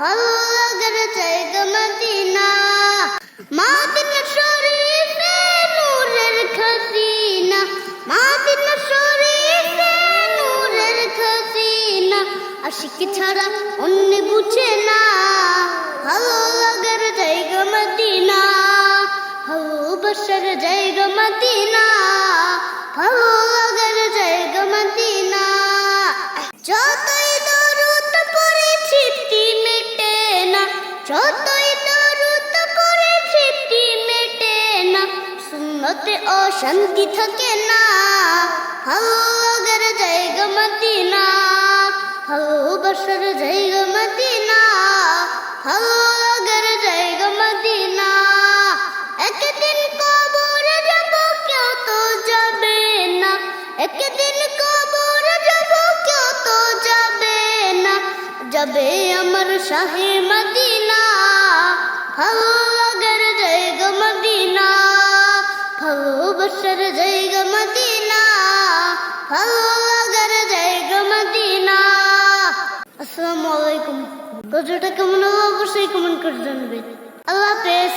ভালো লাগার জায়গা মদিনা, মাদিন শরীফে নূরের খাসিনা মাদিন শরীফে নূরের খাসিনা আশিক ছাড়া অন্য বুঝে না। ভালো লাগার জায়গা মদিনা, ভালোবাসার জায়গা মদিনা। যতই দরুদ পড়ে তৃপ্তি মেটে না, সুন্নতে অশান্তি থাকে না। ভালো লাগার জায়গা মদিনা ভালোবাসার জায়গা মদিনা ভালো যাবে আমার শাহে মদিনা। ভালো লাগার জায়গা মদিনা। ভালোবাসার জায়গা মদিনা। ভালো লাগার জায়গা মদিনা। আসসালামু আলাইকুম। গজটা কেমন অবশ্যই কমেন্ট করে জানবে। আল্লাহ হাফেজ।